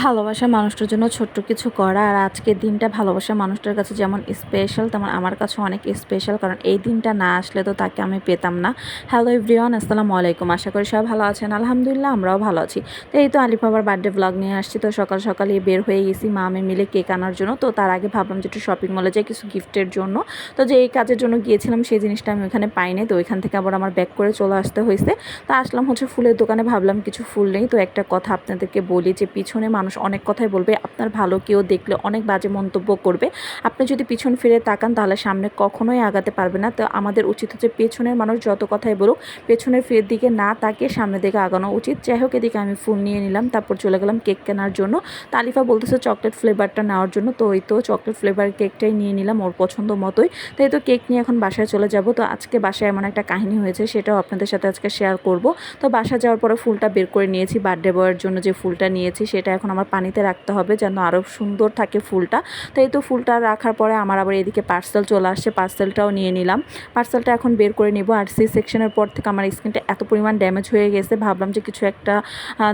ভালোবাসা মানুষটার জন্য ছোট্ট কিছু করা আর আজকের দিনটা ভালোবাসা মানুষটার কাছে যেমন স্পেশাল তেমন আমার কাছে অনেক স্পেশাল কারণ এই দিনটা না আসলে তো তাকে আমি পেতাম না। হ্যালো এভরিওয়ান আসসালামু আলাইকুম। আশা করি সবাই ভালো আছেন। আলহামদুলিল্লাহ, আমরাও ভালো আছি। তো এই তো আলিফ বাবার বার্থডে ব্লগ নিয়ে আসছি। তো সকাল সকালে বের হয়ে গেছি মা, আমি মিলে কেক আনার জন্য। তো তার আগে ভাবলাম যে একটু শপিং মলে যাই কিছু গিফটের জন্য। তো যে এই কাজের জন্য গিয়েছিলাম সেই জিনিসটা আমি ওখানে পাইনি। তো ওইখান থেকে আবার আমার ব্যাক করে চলে আসতে হয়েছে। তো আসলাম হচ্ছে ফুলের দোকানে, ভাবলাম কিছু ফুল নেই। তো একটা কথা আপনাদেরকে বলি যে পিছনে মানুষ অনেক কথাই বলবে, আপনার ভালো কেউ দেখলে অনেক বাজে মন্তব্য করবে। আপনি যদি পিছন ফিরে তাকান, তাহলে সামনে কখনোই আগাতে পারবে না। তো আমাদের উচিত হচ্ছে পেছনের মানুষ যত কথাই বলুক, পেছনের ফিরের দিকে না তাকিয়ে সামনের দিকে আগানো উচিত। যাই হোক, এদিকে আমি ফুল নিয়ে নিলাম, তারপর চলে গেলাম কেক কেনার জন্য। তালিফা বলতেছে চকলেট ফ্লেভারটা নেওয়ার জন্য, তো ওই তো চকলেট ফ্লেভার কেকটাই নিয়ে নিলাম ওর পছন্দ মতোই। তাই তো কেক নিয়ে এখন বাসায় চলে যাব। তো আজকে বাসায় এমন একটা কাহিনী হয়েছে, সেটাও আপনাদের সাথে আজকে শেয়ার করব। তো বাসা যাওয়ার পরে ফুলটা বের করে নিয়েছি বার্থডে বয়ের জন্য যে ফুলটা নিয়েছি, সেটা এখন আমার পানিতে রাখতে হবে যেন আরও সুন্দর থাকে ফুলটা। তো এই তো ফুলটা রাখার পরে আমার আবার এদিকে পার্সেল চলে আসছে পার্সেলটাও নিয়ে নিলাম। পার্সেলটা এখন বের করে নেব আর সি সেকশনের পর থেকে আমার স্কিনটা এত পরিমাণ ড্যামেজ হয়ে গেছে, ভাবলাম যে কিছু একটা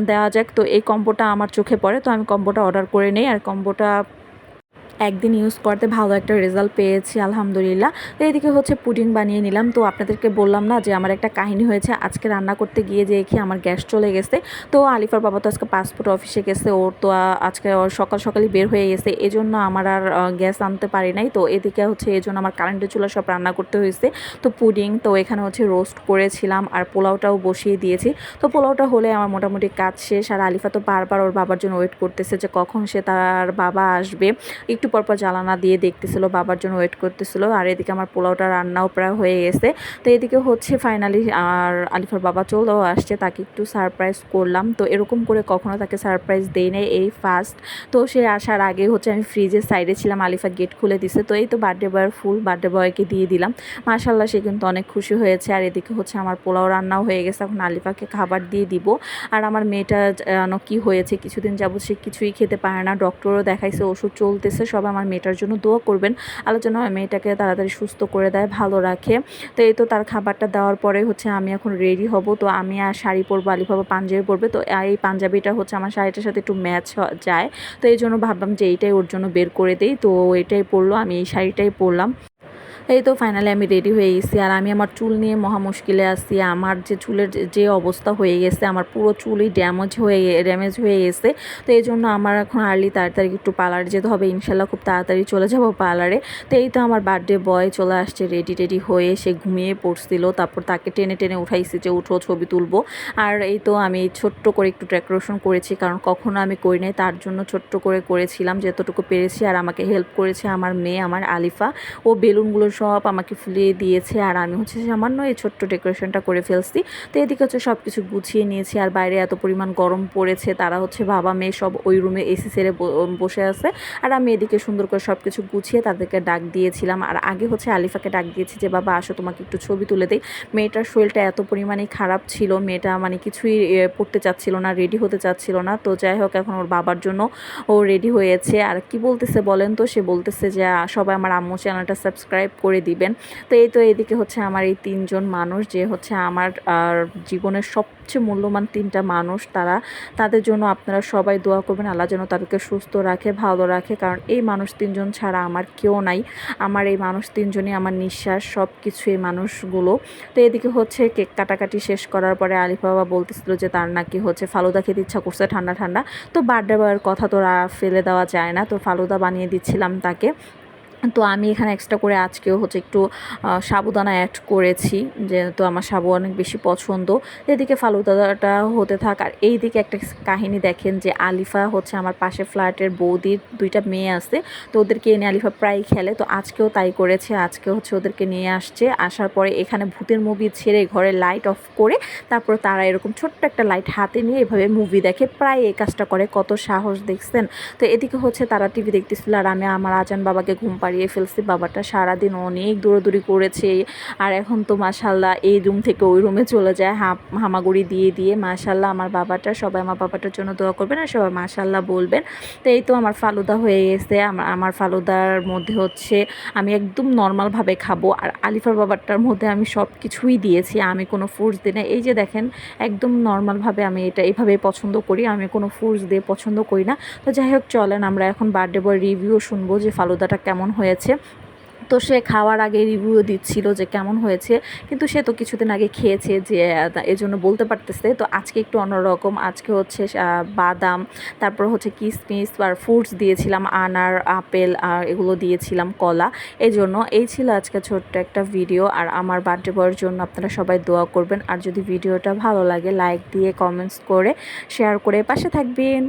দেওয়া যাক। তো এই কম্বোটা আমার চোখে পড়ে, তো আমি কম্বোটা অর্ডার করে নেই আর কম্বোটা একদিন ইউজ করতে ভালো একটা রেজাল্ট পেয়েছি, আলহামদুলিল্লাহ। তো এদিকে হচ্ছে পুডিং বানিয়ে নিলাম। তো আপনাদেরকে বললাম না যে আমার একটা কাহিনী হয়েছে, আজকে রান্না করতে গিয়ে যে দেখি আমার গ্যাস চলে গেছে। তো আলিফার বাবা তো আজকে পাসপোর্ট অফিসে গেছে, ওর তো আজকে সকাল সকালই বের হয়ে গেছে। এজন্য আমার আর গ্যাস আনতে পারি নাই। তো এদিকে হচ্ছে এই জন্য আমার কারেন্টের চুলা সব রান্না করতে হয়েছে। তো পুডিং তো এখানে হচ্ছে রোস্ট করেছিলাম আর পোলাওটাও বসিয়ে দিয়েছি। তো পোলাওটা হলে আমার মোটামুটি কাজ শেষ। আর আলিফা তো বারবার ওর বাবার জন্য ওয়েট করতেছে যে কখন সে তার বাবা আসবে। একটু পরপর জ্বালানা দিয়ে দেখতেছিল, বাবার জন্য ওয়েট করতেছিল। আর এদিকে আমার পোলাওটা রান্নাও প্রায় হয়ে গেছে। তো এদিকে হচ্ছে ফাইনালি আর আলিফার বাবা চলেও আসছে, তাকে একটু সারপ্রাইজ করলাম। তো এরকম করে কখনো তাকে সারপ্রাইজ দেই নাই এই ফার্স্ট তো সে আসার আগে হচ্ছে আমি ফ্রিজের সাইডে ছিলাম, আলিফা গেট খুলে দিছে। তো এই তো বার্থডে বয়ের ফুল বার্থডে বয়কে দিয়ে দিলাম। মাশাল্লাহ সে কিন্তু অনেক খুশি হয়েছে। আর এদিকে হচ্ছে আমার পোলাও রান্নাও হয়ে গেছে। এখন আলিফাকে খাবার দিয়ে দিব। আর আমার মেয়েটা যেন কি হয়েছে, কিছুদিন যাবত সে কিছুই খেতে পারে না। ডক্টরও দেখাইছে, ওষুধ চলতেছে, সব আমার মেয়েটার জন্য দোয়া করবেন। আলোচনা হয় মেয়েটাকে তাড়াতাড়ি সুস্থ করে দেয়, ভালো রাখে। তো এই তো তার খাবারটা দেওয়ার পরে হচ্ছে আমি এখন রেডি হব। তো আমি আর শাড়ি পরবো, আলিফ বাবা পাঞ্জাবি পরবে। তো এই পাঞ্জাবিটা হচ্ছে আমার শাড়িটার সাথে একটু ম্যাচ যায়। তো এই জন্য ভাবলাম যে এইটাই ওর জন্য বের করে দেই। তো এটাই পরলো, আমি এই শাড়িটাই পরলাম। এই তো ফাইনালি আমি রেডি হয়ে গেছি। আর আমি আমার চুল নিয়ে মহা মুশকিলে আছি। আমার যে চুলের যে- যে অবস্থা হয়ে গেছে, আমার পুরো চুলই ড্যামেজ হয়ে ড্যামেজ হয়ে গেছে। তো এই জন্য আমার এখন আর্লি তাড়াতাড়ি একটু পার্লারে যেতে হবে। ইনশাল্লাহ খুব তাড়াতাড়ি চলে যাব পার্লারে তো এই তো আমার বার্থডে বয় চলে আসছে রেডি টেডি হয়ে সে ঘুমিয়ে পড়ছিল। তারপর তাকে টেনে টেনে উঠাইছি যে, উঠো, ছবি তুলবো। আর এই তো আমি ছোট্ট করে একটু ডেকোরেশন করেছি। কারণ কখনো আমি করি নাই, তার জন্য ছোট্ট করে করেছিলাম, যতটুকু পেরেছি। আর আমাকে হেল্প করেছে আমার মেয়ে, আমার আলিফা। ও বেলুনগুলো সব আমাকে ফুলিয়ে দিয়েছে আর আমি হচ্ছে সামান্য এই ছোট্ট ডেকোরেশনটা করে ফেলছি। তো এদিকে হচ্ছে সব কিছু গুছিয়ে নিয়েছি আর বাইরে এত পরিমাণ গরম পড়েছে, তারা হচ্ছে বাবা, মেয়ে সব ওই রুমে এসি সেরে বসে আছে। আর আমি এদিকে সুন্দর করে সব কিছু গুছিয়ে তাদেরকে ডাক দিয়েছিলাম। আর আগে হচ্ছে আলিফাকে ডাক দিয়েছি যে, বাবা, আসো, তোমাকে একটু ছবি তুলে দিই। মেয়েটার শরীরটা এত পরিমাণে খারাপ ছিল, মেয়েটা মানে কিছুই পড়তে চাচ্ছিল না রেডি হতে চাচ্ছিল না। তো যাই হোক, এখন ওর বাবার জন্য ও রেডি হয়েছে। আর কি বলতেছে বলেন তো? সে বলতেছে যে সবাই আমার আম্মু চ্যানেলটা সাবস্ক্রাইব করে দিবেন। তো এই তো এদিকে হচ্ছে আমার এই তিনজন মানুষ যে হচ্ছে আমার জীবনের সবচেয়ে মূল্যবান তিনটা মানুষ তারা, তাদের জন্য আপনারা সবাই দোয়া করবেন। আল্লাহ যেন তাদেরকে সুস্থ রাখে, ভালো রাখে। কারণ এই মানুষ তিনজন ছাড়া আমার কেউ নাই। আমার এই মানুষ তিনজনই আমার নিঃশ্বাস সব কিছু এই মানুষগুলো। তো এদিকে হচ্ছে কেক কাটাকাটি শেষ করার পরে আলিফ বাবা বলতেছিল যে তার নাকি হচ্ছে ফালুদা খেতে ইচ্ছা করছে ঠান্ডা ঠান্ডা। তো বার্থডে বয়ের কথা তো ফেলে দেওয়া যায় না। তো ফালুদা বানিয়ে দিচ্ছিলাম তাকে। তো আমি এখানে এক্সট্রা করে আজকেও হচ্ছে একটু সাবুদানা অ্যাড করেছি, যেহেতু আমার সাবু অনেক বেশি পছন্দ। এদিকে ফালুদাটা হতে থাক, আর এই দিকে একটা কাহিনী দেখেন যে আলিফা হচ্ছে আমার পাশে ফ্ল্যাটের বৌদির দুইটা মেয়ে আছে, তো ওদেরকে এনে আলিফা প্রায় খেলে, তো আজকেও তাই করেছে, আজকে হচ্ছে ওদেরকে নিয়ে আসছে। আসার পরে এখানে ভূতের মুভি ছেড়ে ঘরে লাইট অফ করে, তারপর তারা এরকম ছোট্ট একটা লাইট হাতে নিয়ে এভাবে মুভি দেখে প্রায় এই কাজটা করে, কত সাহস দেখছেন? তো এদিকে হচ্ছে তারা টিভি দেখতেছিল, আর আমি আমার আজান বাবাকে ঘুম পাড়িয়ে ফেলছি। বাবাটা সারাদিন অনেক দৌড়াদৌড়ি করেছে। আর এখন তো মাসাল্লাহ এই রুম থেকে ওই রুমে চলে যায়। হাম, হামাগুড়ি দিয়ে দিয়ে মাসাল্লাহ আমার বাবাটা, সবাই আমার বাবাটার জন্য দোয়া করবেন আর সবাই মাসাল্লাহ বলবেন। তো এই তো আমার ফালুদা হয়ে গেছে। আমার আমার ফালুদার মধ্যে হচ্ছে আমি একদম নর্মালভাবে খাব। আর আলিফার বাবারটার মধ্যে আমি সব কিছুই দিয়েছি। আমি কোনো ফ্রুটস দিই না। এই যে দেখেন, একদম নর্মালভাবে আমি এটা এভাবে পছন্দ করি। আমি কোনো ফ্রুটস দিয়ে পছন্দ করি না। তো যাই হোক, চলেন আমরা এখন বার্থডে বয় রিভিউ শুনব যে ফালুদাটা কেমন হয়েছে। তো সে খাওয়ার আগে রিভিউ দিচ্ছিল যে কেমন হয়েছে। কিন্তু সে তো কিছুদিন আগে খেয়েছে যে এই জন্য বলতে পারতেছে। তো আজকে একটু অন্যরকম। আজকে হচ্ছে বাদাম, তারপর হচ্ছে কিসমিস আর ফ্রুটস দিয়েছিলাম, আনার, আপেল আর এগুলো দিয়েছিলাম, কলা। এই জন্য এই ছিল আজকে ছোট্ট একটা ভিডিও আর আমার বার্থডে বয়ের জন্য আপনারা সবাই দোয়া করবেন। আর যদি ভিডিওটা ভালো লাগে লাইক দিয়ে কমেন্টস করে শেয়ার করে পাশে থাকবেন।